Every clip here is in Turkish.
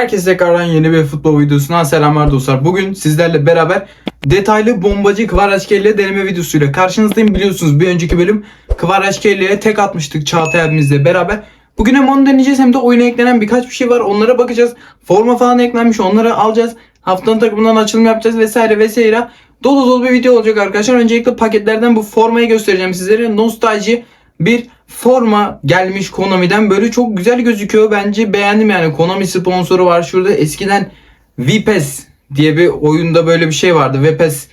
Herkese tekrardan yeni bir futbol videosundan selamlar dostlar. Bugün sizlerle beraber detaylı bombacı Kvaratskhelia deneme videosuyla karşınızdayım. Biliyorsunuz bir önceki bölüm Kvaratskelia'ya tek atmıştık Çağatay abimizle beraber. Bugün hem onu deneyeceğiz hem de oyuna eklenen birkaç bir şey var. Onlara bakacağız. Forma falan eklenmiş onları alacağız. Haftanın takımından açılım yapacağız vesaire vesaire. Dolu dolu bir video olacak arkadaşlar. Öncelikle paketlerden bu formayı göstereceğim sizlere. Nostalji bir forma gelmiş Konami'den. Böyle çok güzel gözüküyor. Bence beğendim yani. Konami sponsoru var şurada. Eskiden Vipes diye bir oyunda böyle bir şey vardı. Vipes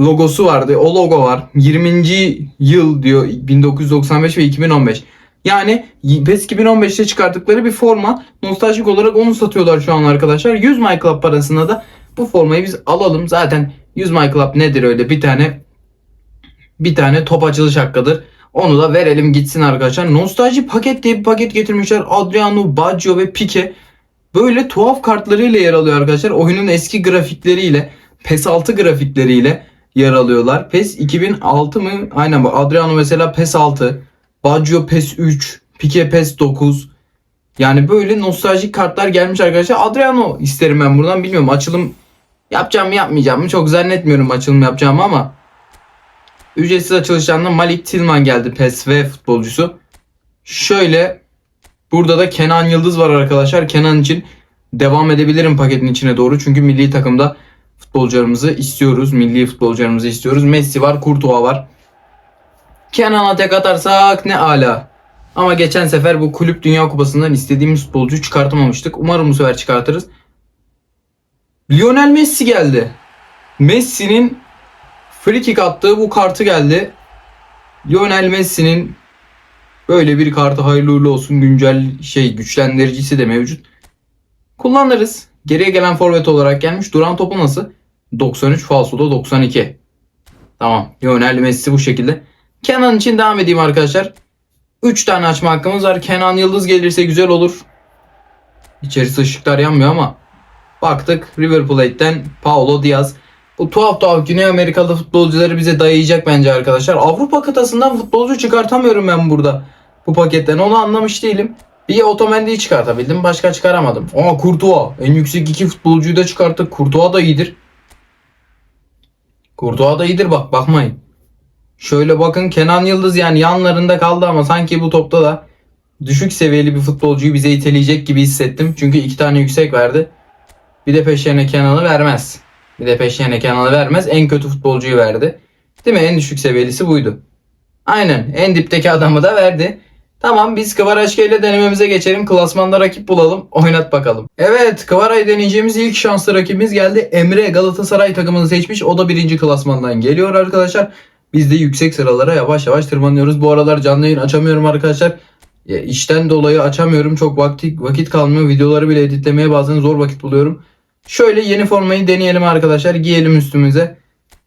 logosu vardı. O logo var. 20. yıl diyor 1995 ve 2015. Yani PES 2015'te çıkarttıkları bir forma. Nostaljik olarak onu satıyorlar şu an arkadaşlar. 100 My Club parasına da bu formayı biz alalım. Zaten 100 My Club nedir öyle bir tane bir tane top açılış hakkıdır. Onu da verelim gitsin arkadaşlar. Nostalji paket diye bir paket getirmişler. Adriano, Baggio ve Pique. Böyle tuhaf kartlarıyla yer alıyor arkadaşlar. Oyunun eski grafikleriyle, PES 6 grafikleriyle yer alıyorlar. PES 2006 mı? Aynen bak Adriano mesela PES 6. Baggio PES 3. Pique PES 9. Yani böyle nostaljik kartlar gelmiş arkadaşlar. Adriano isterim ben buradan. Bilmiyorum açılım yapacağım mı yapmayacağım mı çok zannetmiyorum açılım yapacağımı ama Ücretsiz açılışlarında Malik Tilman geldi PSV futbolcusu. Şöyle burada da Kenan Yıldız var arkadaşlar. Kenan için devam edebilirim paketin içine doğru. Çünkü milli takımda futbolcularımızı istiyoruz. Milli futbolcularımızı istiyoruz. Messi var, Courtois var. Kenan'a tek atarsak ne ala. Ama geçen sefer bu kulüp dünya kupasından istediğimiz futbolcuyu çıkartamamıştık. Umarım bu sefer çıkartırız. Lionel Messi geldi. Messi'nin free kick attığı bu kartı geldi. Lionel Messi'nin böyle bir kartı hayırlı uğurlu olsun güncel şey güçlendiricisi de mevcut. Kullanırız. Geriye gelen forvet olarak gelmiş. Duran topu nasıl? 93 falsoda 92. Tamam. Lionel Messi bu şekilde. Kenan için devam edeyim arkadaşlar. 3 tane açma hakkımız var. Kenan Yıldız gelirse güzel olur. İçerisi ışıklar yanmıyor ama baktık River Plate'den Paulo Diaz. Bu tuhaf tuhaf Güney Amerikalı futbolcuları bize dayayacak bence arkadaşlar. Avrupa kıtasından futbolcu çıkartamıyorum ben burada. Bu paketten onu anlamış değilim. Bir Otamendi'yi çıkartabildim. Başka çıkaramadım. Aa Courtois. En yüksek iki futbolcuyu da çıkarttık. Courtois da iyidir. Courtois da iyidir bak bakmayın. Şöyle bakın Kenan Yıldız yani yanlarında kaldı ama sanki bu topta da düşük seviyeli bir futbolcuyu bize iteleyecek gibi hissettim. Çünkü iki tane yüksek verdi. Bir de peşlerine Kenan'ı vermez. Bir de peşlerine Kenan'ı vermez. En kötü futbolcuyu verdi. Değil mi? En düşük seviyelisi buydu. Aynen. En dipteki adamı da verdi. Tamam biz Kıvaraşke ile denememize geçelim. Klasmanda rakip bulalım. Oynat bakalım. Evet Kıvara'yı deneyeceğimiz ilk şanslı rakibimiz geldi. Emre Galatasaray takımını seçmiş. O da birinci klasmandan geliyor arkadaşlar. Biz de yüksek sıralara yavaş yavaş tırmanıyoruz. Bu aralar canlı yayın açamıyorum arkadaşlar. Ya, işten dolayı açamıyorum. Çok vakit, vakit kalmıyor. Videoları bile editlemeye bazen zor vakit buluyorum. Şöyle yeni formayı deneyelim arkadaşlar. Giyelim üstümüze.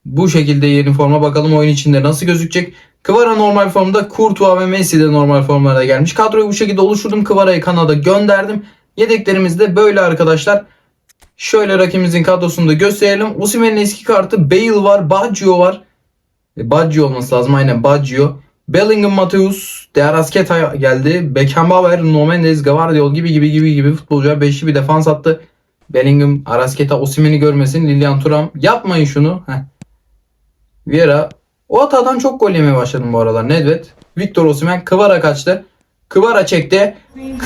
Bu şekilde yeni forma bakalım oyun içinde nasıl gözükecek. Kıvara normal formda, Courtois ve Messi de normal formlarda gelmiş. Kadroyu bu şekilde oluşturdum. Kıvara'yı Kanada gönderdim. Yedeklerimiz de böyle arkadaşlar. Şöyle rakibimizin kadrosunu da gösterelim. Osimhen'in eski kartı Bale var, Baggio var. E, Baggio olması lazım aynen Baggio. Bellingham Mateus, De Arrascaeta geldi. Beckenbauer, No Mendes, Gavardiol gibi gibi gibi gibi futbolcular beşli bir defans attı. Bellingham, Arasqueta, Osimhen'i görmesin. Lilian Thuram. Yapmayın şunu. Heh. Vieira. O hatadan çok gol yemeye başladım bu aralar. Nedved. Victor Osimhen. Kıvara kaçtı. Kıvara çekti.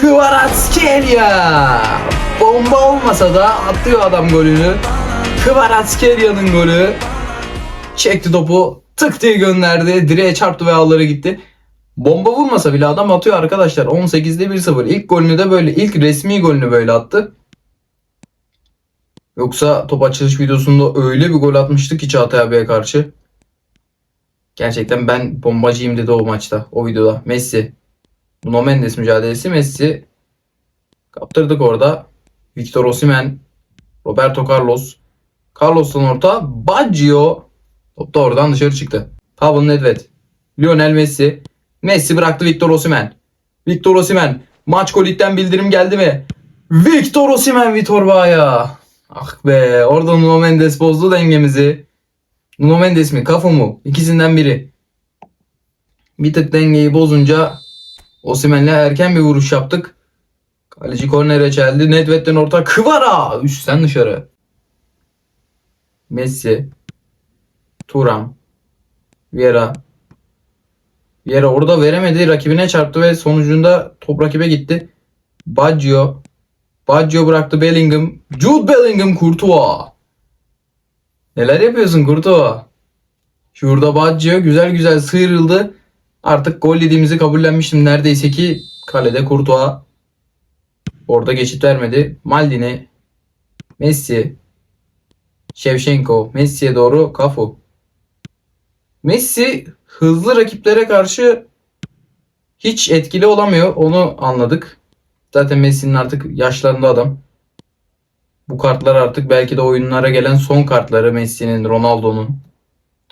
Kvaratskhelia. Bomba olmasa da atıyor adam golünü. Kvaratskhelia'nın golü. Çekti topu. Tık diye gönderdi. Direğe çarptı ve ağlara gitti. Bomba vurmasa bile adam atıyor arkadaşlar. 18'de 1-0. İlk golünü de böyle ilk resmi golünü böyle attı. Yoksa top açılış videosunda öyle bir gol atmıştı ki Çağatay abiye karşı. Gerçekten ben bombacıyım dedi o maçta. O videoda. Messi. Nuno Mendes mücadelesi. Messi. Kaptırdık orada. Victor Osimhen. Roberto Carlos. Carlos'tan orta. Baggio. Top da oradan dışarı çıktı. Pavel Nedved. Lionel Messi. Messi bıraktı Victor Osimhen. Victor Osimhen. Maç golitten bildirim geldi mi? Victor Osimhen Vitor Baya. Ah be orada Nuno Mendes bozdu dengemizi. Nuno Mendes mi Cafu mu? İkisinden biri. Bir tık dengeyi bozunca Osimhen'le erken bir vuruş yaptık. Kaleci kornere çeldi. Nedved'den orta. Kıvara. Üstten dışarı. Messi. Turam. Vieira. Vieira orada veremedi. Rakibine çarptı ve sonucunda top rakibe gitti. Baggio. Baggio bıraktı Bellingham. Jude Bellingham Courtois. Neler yapıyorsun Courtois? Şurada Baggio güzel güzel sıyrıldı. Artık gol yediğimizi kabullenmiştim. Neredeyse ki kalede Courtois. Orada geçit vermedi. Maldini. Messi. Shevchenko. Messi'ye doğru Cafu. Messi hızlı rakiplere karşı hiç etkili olamıyor. Onu anladık. Zaten Messi'nin artık yaşlarında adam. Bu kartlar artık belki de oyunlara gelen son kartları Messi'nin, Ronaldo'nun.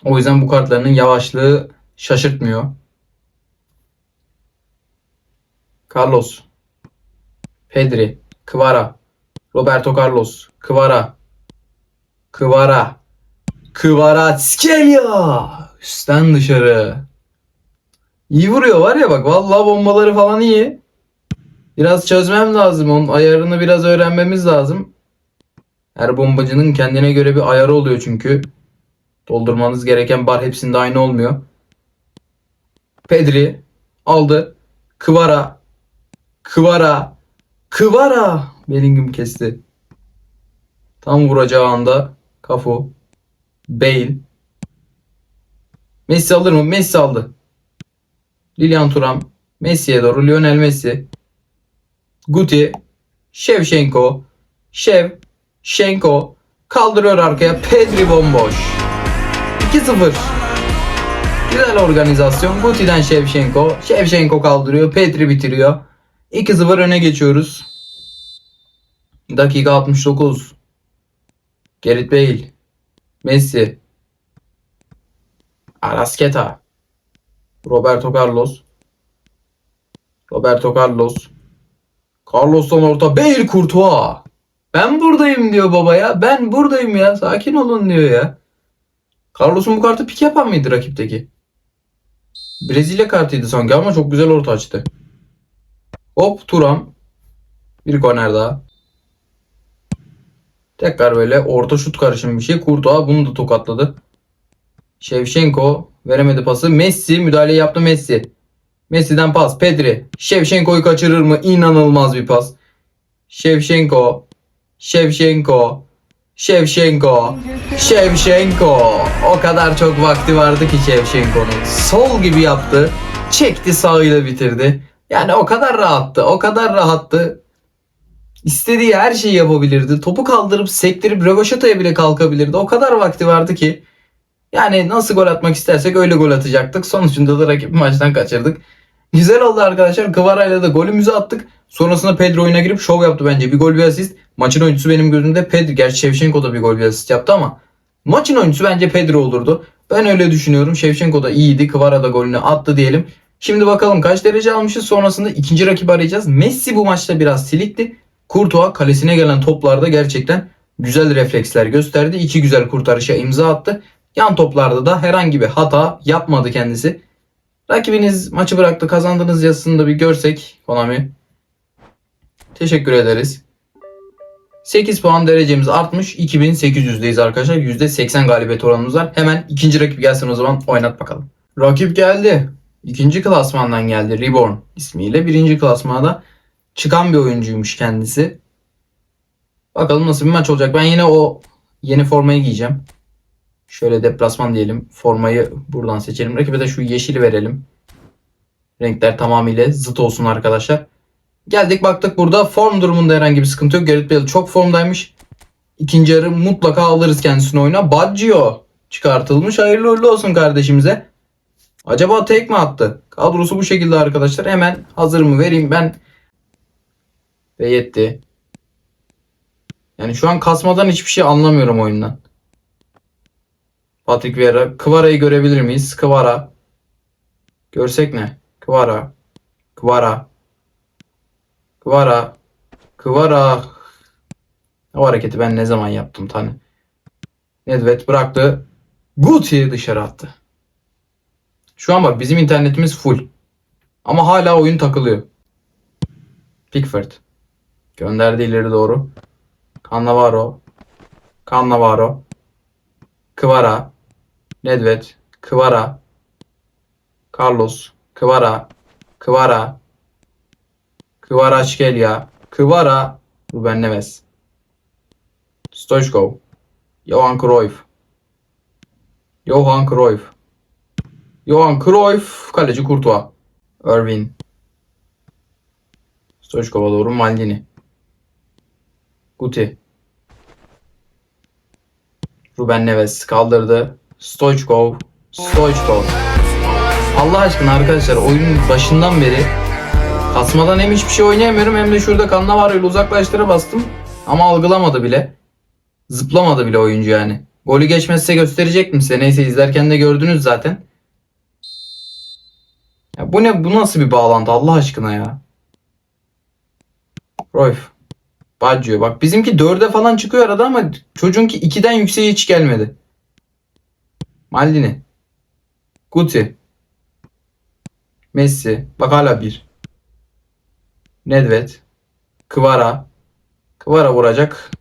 O yüzden bu kartlarının yavaşlığı şaşırtmıyor. Carlos. Pedri. Kvara. Roberto Carlos. Kvara. Kvara. Kvaratskhelia. Üstten dışarı. İyi vuruyor var ya bak vallahi bombaları falan iyi. Biraz çözmem lazım. Onun ayarını biraz öğrenmemiz lazım. Her bombacının kendine göre bir ayarı oluyor çünkü. Doldurmanız gereken bar hepsinde aynı olmuyor. Pedri aldı. Kıvara. Kıvara. Kıvara. Bellingham kesti. Tam vuracağı anda Kafu. Bale. Messi alır mı? Messi aldı. Lilian Thuram. Messi'ye doğru. Lionel Messi. Guti. Shevchenko. Şev. Şenko. Kaldırıyor arkaya. Pedri bomboş. 2-0. Güzel organizasyon. Guti'den Shevchenko. Shevchenko kaldırıyor. Pedri bitiriyor. 2-0 öne geçiyoruz. Dakika 69. Gerrit Bale. Messi. Arasqueta. Roberto Carlos. Roberto Carlos. Carlos'tan orta. Bale Courtois. Ben buradayım diyor baba ya. Ben buradayım ya. Sakin olun diyor ya. Carlos'un bu kartı pik yapan mıydı rakipteki? Brezilya kartıydı sanki ama çok güzel orta açtı. Hop Turam. Bir korner daha. Tekrar böyle orta şut karışımı bir şey. Courtois bunu da tokatladı. Shevchenko veremedi pası. Messi müdahale yaptı Messi. Messi'den pas. Pedri. Shevchenko'yu kaçırır mı? İnanılmaz bir pas. Shevchenko. Shevchenko. Shevchenko. Shevchenko. O kadar çok vakti vardı ki Shevchenko'nun. Sol gibi yaptı. Çekti sağıyla bitirdi. Yani o kadar rahattı. O kadar rahattı. İstediği her şeyi yapabilirdi. Topu kaldırıp sektirip rövaşataya bile kalkabilirdi. O kadar vakti vardı ki. Yani nasıl gol atmak istersek öyle gol atacaktık. Sonucunda da rakip maçtan kaçırdık. Güzel oldu arkadaşlar. Kıvara'yla da golümüzü attık. Sonrasında Pedro oyuna girip şov yaptı bence. Bir gol bir asist. Maçın oyuncusu benim gözümde Pedro. Gerçi Shevchenko da bir gol bir asist yaptı ama maçın oyuncusu bence Pedro olurdu. Ben öyle düşünüyorum. Shevchenko da iyiydi. Kıvara da golünü attı diyelim. Şimdi bakalım kaç derece almışız. Sonrasında ikinci rakibi arayacağız. Messi bu maçta biraz silikti. Courtois kalesine gelen toplarda gerçekten güzel refleksler gösterdi. İki güzel kurtarışa imza attı. Yan toplarda da herhangi bir hata yapmadı kendisi. Rakibiniz maçı bıraktı kazandınız yazısını da bir görsek Konami. Teşekkür ederiz. 8 puan derecemiz artmış. 2800'deyiz arkadaşlar. %80 galibiyet oranımız var. Hemen ikinci rakip gelsin o zaman oynat bakalım. Rakip geldi. İkinci klasmandan geldi. Reborn ismiyle. Birinci klasmanda çıkan bir oyuncuymuş kendisi. Bakalım nasıl bir maç olacak. Ben yine o yeni formayı giyeceğim. Şöyle deplasman diyelim. Formayı buradan seçelim. Rakibe de şu yeşili verelim. Renkler tamamıyla zıt olsun arkadaşlar. Geldik baktık burada form durumunda herhangi bir sıkıntı yok. Gareth Bale çok formdaymış. İkinci yarı mutlaka alırız kendisini oyuna. Baggio çıkartılmış. Hayırlı uğurlu olsun kardeşimize. Acaba tek mi attı? Kadrosu bu şekilde arkadaşlar. Hemen hazır mı vereyim ben. Ve yetti. Yani şu an kasmadan hiçbir şey anlamıyorum oyundan. Patrick Vieira. Kvara'yı görebilir miyiz? Kvara. Görsek ne? Kvara. Kvara. Kvara. Kvara. O hareketi ben ne zaman yaptım tane. Nedved bıraktı. Guti dışarı attı. Şu an bak bizim internetimiz full. Ama hala oyun takılıyor. Pickford. Gönderdi ileri doğru. Cannavaro. Cannavaro. Kvara. Nedved. Kvara. Carlos. Kvara. Kvara. Kvaratskhelia. Kvara. Ruben Neves. Stoichkov. Johan Cruyff. Johan Cruyff. Johan Cruyff. Kaleci Courtois. Irvin. Stoichkov'a doğru Maldini. Guti. Ruben Neves kaldırdı. Stoichkov. Stoichkov. Allah aşkına arkadaşlar oyunun başından beri kasmadan hem hiçbir şey oynayamıyorum hem de şurada Cannavaro ile uzaklaştıra bastım. Ama algılamadı bile. Zıplamadı bile oyuncu yani. Golü geçmezse gösterecektim size. Neyse izlerken de gördünüz zaten. Ya bu ne bu nasıl bir bağlantı Allah aşkına ya. Royf. Baggio. Bak bizimki 4'e falan çıkıyor arada ama çocuğunki 2'den yükseğe hiç gelmedi. Maldini. Guti. Messi. Bak hala 1. Nedved. Kvara. Kvara vuracak.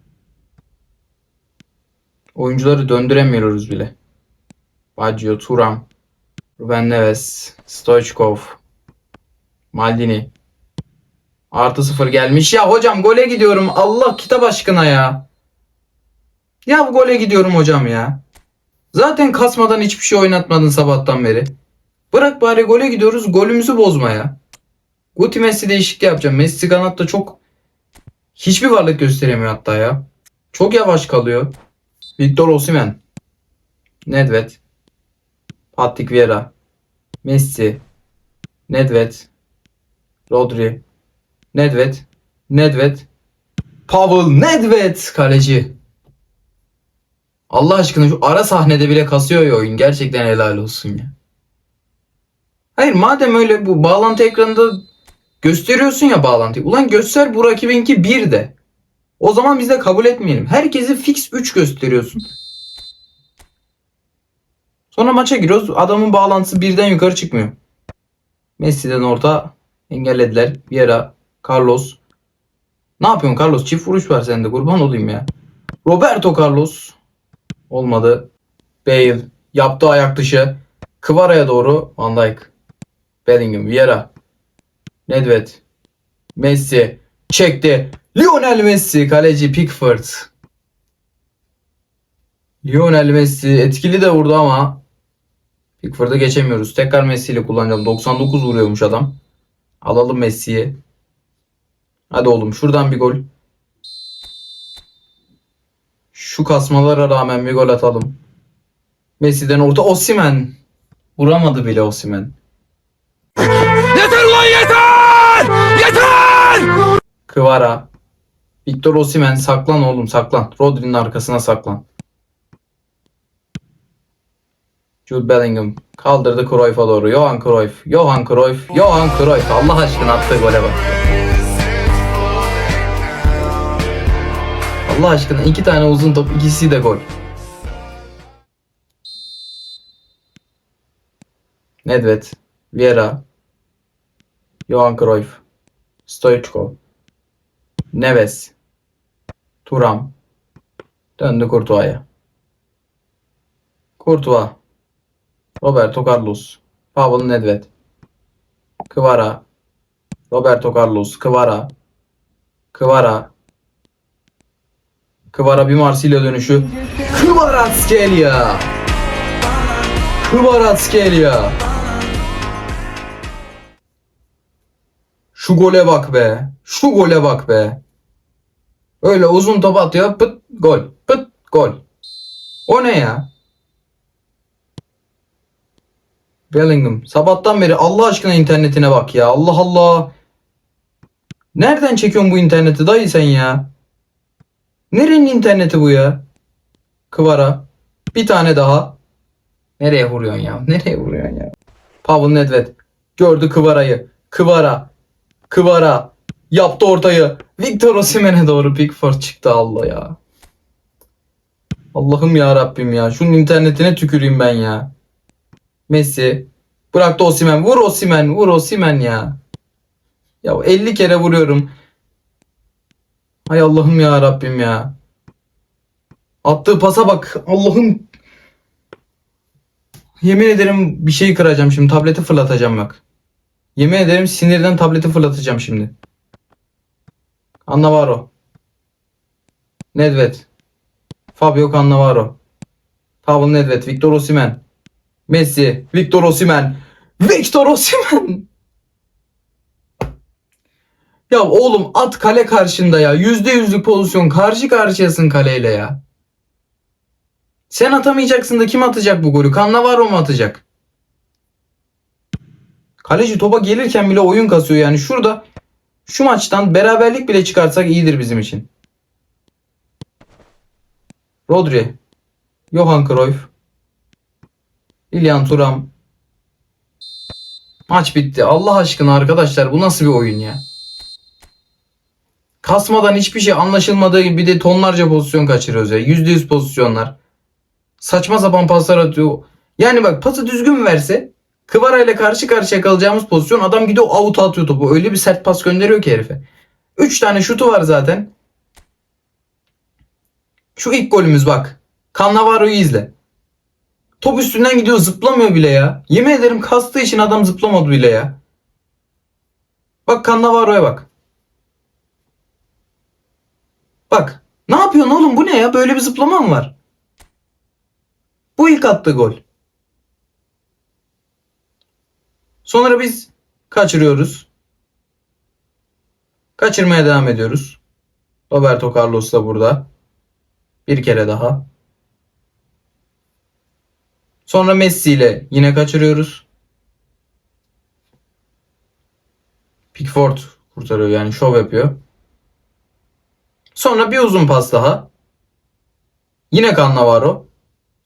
Oyuncuları döndüremiyoruz bile. Baggio, Turam. Ruben Neves. Stoichkov. Maldini. Artı sıfır gelmiş. Ya hocam gole gidiyorum. Allah kitap aşkına ya. Ya bu gole gidiyorum hocam ya. Zaten kasmadan hiçbir şey oynatmadın sabahtan beri. Bırak bari gole gidiyoruz. Golümüzü bozma ya. Guti Messi değişikliği yapacağım. Messi kanatta çok hiçbir varlık gösteremiyor hatta ya. Çok yavaş kalıyor. Victor Osimhen. Nedved. Patrick Vieira. Messi. Nedved. Rodri. Nedved. Nedved. Pavel Nedved kaleci. Allah aşkına şu ara sahnede bile kasıyor ya oyun. Gerçekten helal olsun ya. Hayır madem öyle bu bağlantı ekranında gösteriyorsun ya bağlantıyı. Ulan göster bu rakibinki 1 de. O zaman biz de kabul etmeyelim. Herkesi fix 3 gösteriyorsun. Sonra maça giriyoruz. Adamın bağlantısı birden yukarı çıkmıyor. Messi'den orta engellediler. Vieira, Carlos. Ne yapıyorsun Carlos? Çift vuruş var sende. Kurban olayım ya. Roberto Carlos. Olmadı. Bale. Yaptı ayak dışı. Kvara'ya doğru. Van Dijk. Bellingham. Vieira. Nedved. Messi. Çekti. Lionel Messi. Kaleci Pickford. Lionel Messi etkili de vurdu ama Pickford'u geçemiyoruz. Tekrar Messi ile kullanacağım. 99 vuruyormuş adam. Alalım Messi'yi. Hadi oğlum şuradan bir gol. Şu kasmalara rağmen bir gol atalım. Messi'den orta Osimen. Vuramadı bile Osimen. Yeter ulan yeter! Yeter! Kvara. Victor Osimen saklan oğlum saklan. Rodri'nin arkasına saklan. Jude Bellingham kaldırdı Cruyff'a doğru. Johan Cruyff. Johan Cruyff. Johan Cruyff. Allah aşkına attığı gole bak. Allah aşkına iki tane uzun top ikisi de gol. Nedved. Vieira. Johan Cruyff. Stoichkov. Neves. Turam. Döndü Courtois'a. Courtois. Roberto Carlos. Pavel Nedved. Kvara. Roberto Carlos. Kvara. Kvara. Kvara bir Marsilya dönüşü. Kvaratskhelia. Kvaratskhelia. Şu gole bak be. Şu gole bak be. Öyle uzun top atıyor. Pıt gol. Pıt gol. O ne ya? Bellingham. Sabahtan beri Allah aşkına internetine bak ya. Allah Allah. Nereden çekiyorsun bu interneti dayı sen ya? Nerenin interneti bu ya? Kıvara. Bir tane daha. Nereye vuruyorsun ya? Nereye vuruyorsun ya? Pavel Nedved. Gördü Kıvara'yı. Kıvara. Kıvara. Yaptı ortayı. Victor Osimhen'e doğru Pickford çıktı Allah ya. Allah'ım ya Rabbim ya. Şunun internetine tüküreyim ben ya. Messi. Bıraktı Osimhen. Vur Osimhen. Vur Osimhen ya. Ya 50 kere vuruyorum. Hay Allah'ım ya Rabbim ya. Attığı pasa bak. Allah'ım. Yemin ederim bir şey kıracağım şimdi. Tableti fırlatacağım bak. Yemin ederim sinirden tableti fırlatacağım şimdi. Cannavaro. Nedved. Fabio Cannavaro. Pavel Nedved. Victor Osimhen. Messi. Victor Osimhen. Victor Osimhen. Ya oğlum at kale karşında ya. Yüzde yüzlük pozisyon. Karşı karşıyasın kaleyle ya. Sen atamayacaksın da kim atacak bu golü? Cannavaro mu atacak? Kaleci topa gelirken bile oyun kasıyor yani. Şurada şu maçtan beraberlik bile çıkarsak iyidir bizim için. Rodri. Johan Cruyff. Lilian Thuram. Maç bitti. Allah aşkına arkadaşlar bu nasıl bir oyun ya? Kasmadan hiçbir şey anlaşılmadığı gibi bir de tonlarca pozisyon kaçırıyoruz ya. %100 pozisyonlar. Saçma sapan paslar atıyor. Yani bak pası düzgün verse Kıvara ile karşı karşıya kalacağımız pozisyon adam gidiyor out atıyor topu. Öyle bir sert pas gönderiyor ki herife. 3 tane şutu var zaten. Şu ilk golümüz bak. Cannavaro'yu izle. Top üstünden gidiyor zıplamıyor bile ya. Yemin ederim kastığı için adam zıplamadı bile ya. Bak Cannavaro'ya bak. Bak. Ne yapıyorsun oğlum bu ne ya? Böyle bir zıplama mı var? Bu ilk attığı gol. Sonra biz kaçırıyoruz. Kaçırmaya devam ediyoruz. Roberto Carlos da burada. Bir kere daha. Sonra Messi ile yine kaçırıyoruz. Pickford kurtarıyor yani şov yapıyor. Sonra bir uzun pas daha. Yine Cannavaro.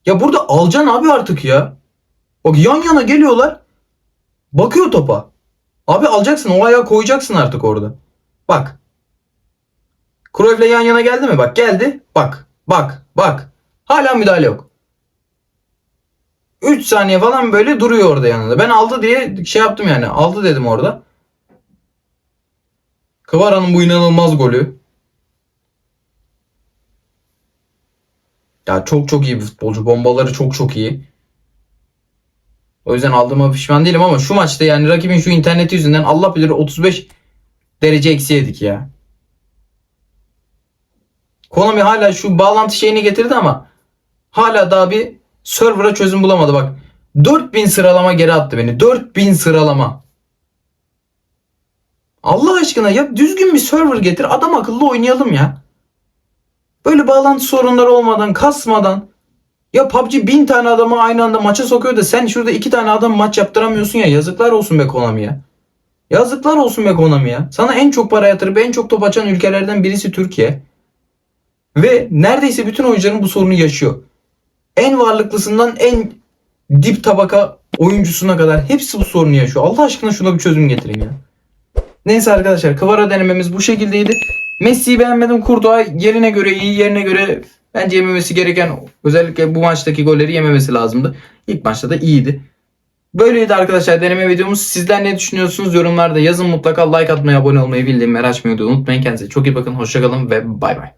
Ya burada alacaksın abi artık ya. Bak yan yana geliyorlar. Bakıyor topa. Abi alacaksın o ayağı koyacaksın artık orada. Bak. Cruyff'le yan yana geldi mi? Bak geldi. Bak. Bak. Bak. Hala müdahale yok. 3 saniye falan böyle duruyor orada yanında. Ben aldı diye şey yaptım yani. Aldı dedim orada. Kıvara'nın bu inanılmaz golü. Ya çok çok iyi bir futbolcu. Bombaları çok çok iyi. O yüzden aldığıma pişman değilim ama şu maçta yani rakibin şu interneti yüzünden Allah bilir 35 derece eksi yedik ya. Konami hala şu bağlantı şeyini getirdi ama hala daha bir server'a çözüm bulamadı bak. 4000 sıralama geri attı beni. 4000 sıralama. Allah aşkına ya düzgün bir server getir adam akıllı oynayalım ya. Böyle bağlantı sorunları olmadan kasmadan ya PUBG bin tane adamı aynı anda maça sokuyor da sen şurada iki tane adam maç yaptıramıyorsun ya. Yazıklar olsun be Konami ya. Yazıklar olsun be Konami ya. Sana en çok para yatırıp en çok top açan ülkelerden birisi Türkiye. Ve neredeyse bütün oyuncuların bu sorunu yaşıyor. En varlıklısından en dip tabaka oyuncusuna kadar hepsi bu sorunu yaşıyor. Allah aşkına şuna bir çözüm getirin ya. Neyse arkadaşlar Kıvara denememiz bu şekildeydi. Messi'yi beğenmedim. Kurdoğa yerine göre iyi, yerine göre bence yememesi gereken özellikle bu maçtaki golleri yememesi lazımdı. İlk maçta da iyiydi. Böyleydi arkadaşlar deneme videomuz. Sizler ne düşünüyorsunuz? Yorumlarda yazın mutlaka like atmayı, abone olmayı, bildirimleri açmayı unutmayın. Kendinize çok iyi bakın. Hoşçakalın ve bay bay.